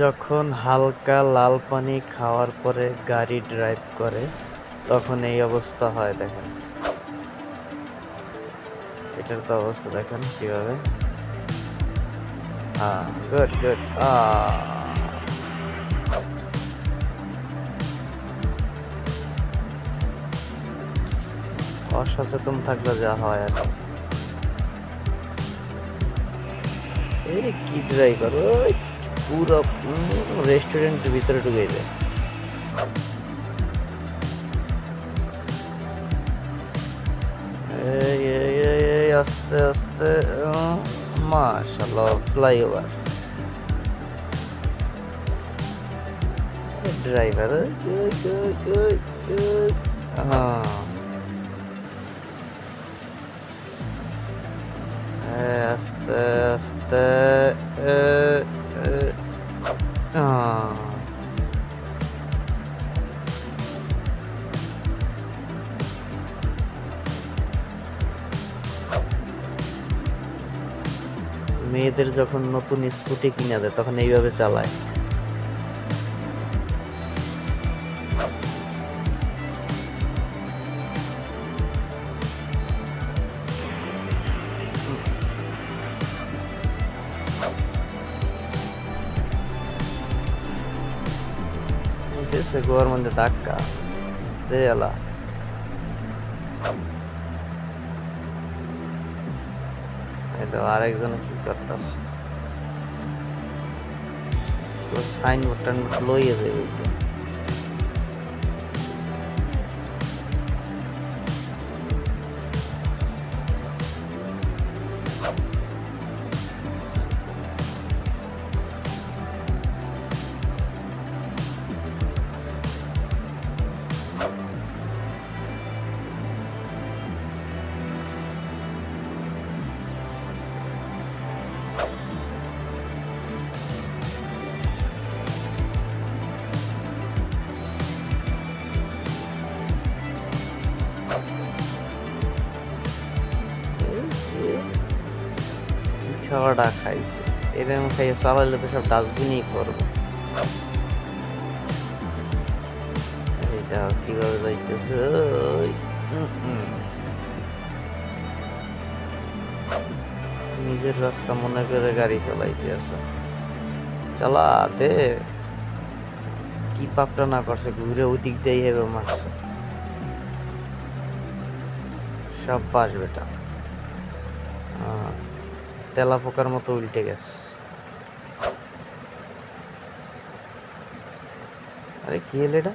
যখন হালকা লাল পানি খাওয়ার পরে গাড়ি ড্রাইভ করে, তখন এই অবস্থা হয় দেখেন। এটার তো অবস্থা দেখেন কীভাবে। হ্যাঁ গুড গুড অসচেতন থাকলে যা হয় আর কি। ড্রাইভার ওই পুরো রেস্টুরেন্টের ভিতরে ঢুকে যায় আস্তে আস্তে মাশাল্লাহ ফ্লাইওভার। ড্রাইভার হ্যাঁ। আস্তে আস্তে এ, মেয়েদের যখন নতুন স্কুটি কিনে দেয় তখন এইভাবে চালায়। দিছে গোয়ার মধ্যে ধাক্কা দে এলা এই তো আরেকজন কি করতেছে সাইন বোর্ড লইয়ে যাবে খাওয়াটা খাইছে। এরকম খাইয়ে চালাইলে তো সব ডাস্টবিনই পড়বে। এইটা কীভাবে যাইতেছে। নিজের রাস্তা মনে করে গাড়ি চালাইতে আছে। চালা দে কি পাপটা না করছে, ঘুরে ওই দিক দিয়ে হেবে মারছে। সব বাস বেটা তেলা পোকার মতো উল্টে গেছে। আরে কি হলো এটা?